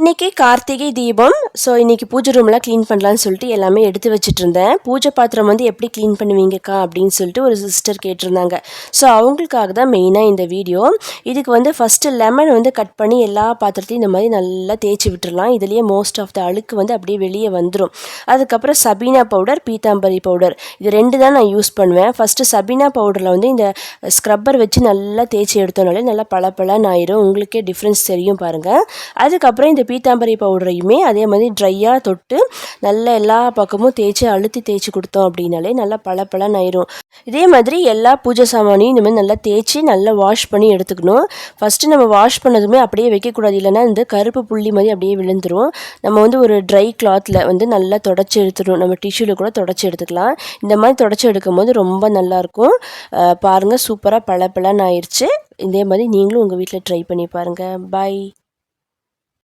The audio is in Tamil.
இன்னைக்கு கார்த்திகை தீபம். ஸோ இன்றைக்கி பூஜை ரூம்லாம் க்ளீன் பண்ணலான்னு சொல்லிட்டு எல்லாமே எடுத்து வச்சுட்டு இருந்தேன் பூஜை பாத்திரம் வந்து எப்படி க்ளீன் பண்ணுவீங்கக்கா அப்படின்னு சொல்லிட்டு ஒரு சிஸ்டர் கேட்டிருந்தாங்க. ஸோ அவங்களுக்காக தான் மெயினாக இந்த வீடியோ இதுக்கு வந்து ஃபஸ்ட்டு லெமன் வந்து கட் பண்ணி எல்லா பாத்திரத்தையும் இந்த மாதிரி நல்லா தேய்ச்சி விட்டுடலாம் இதுலேயே மோஸ்ட் ஆஃப் த அழுக்கு வந்து அப்படியே வெளியே வந்துடும் அதுக்கப்புறம் சபீனா பவுடர் பீத்தாம்பரி பவுடர் இது ரெண்டு தான் நான் யூஸ் பண்ணுவேன். ஃபஸ்ட்டு சபீனா பவுடரில் வந்து இந்த ஸ்க்ரப்பர் வச்சு நல்லா தேய்ச்சி எடுத்தோம்னாலே நல்லா பளபளன்னு ஆயிரும். உங்களுக்கே டிஃப்ரென்ஸ் தெரியும் பாருங்கள் அதுக்கப்புறம் இந்த பீத்தாம்பரி பவுடரையுமே அதே மாதிரி ட்ரையாக தொட்டு நல்லா எல்லா பக்கமும் தேய்ச்சி அழுத்தி தேய்ச்சி கொடுத்தோம் அப்படின்னாலே நல்லா பளபளன்னு ஆயிரும் இதே மாதிரி எல்லா பூஜை சாமானையும் இந்த மாதிரி நல்லா தேய்ச்சி நல்லா வாஷ் பண்ணி எடுத்துக்கணும். ஃபஸ்ட்டு நம்ம வாஷ் பண்ணதுமே அப்படியே வைக்கக்கூடாது. இல்லைன்னா இந்த கருப்பு புள்ளி மாதிரி அப்படியே விழுந்துரும். நம்ம வந்து ஒரு ட்ரை கிளாத்தில் வந்து நல்லா தொடச்சி எடுத்துடும் நம்ம டிஷ்யூவில் கூட தொடச்சி எடுத்துக்கலாம். இந்த மாதிரி தொடச்சி எடுக்கும் போது ரொம்ப நல்லாயிருக்கும். பாருங்கள் சூப்பராக பளபளன்னு ஆயிடுச்சு இதே மாதிரி நீங்களும் உங்கள் வீட்டில் ட்ரை பண்ணி பாருங்கள் பாய்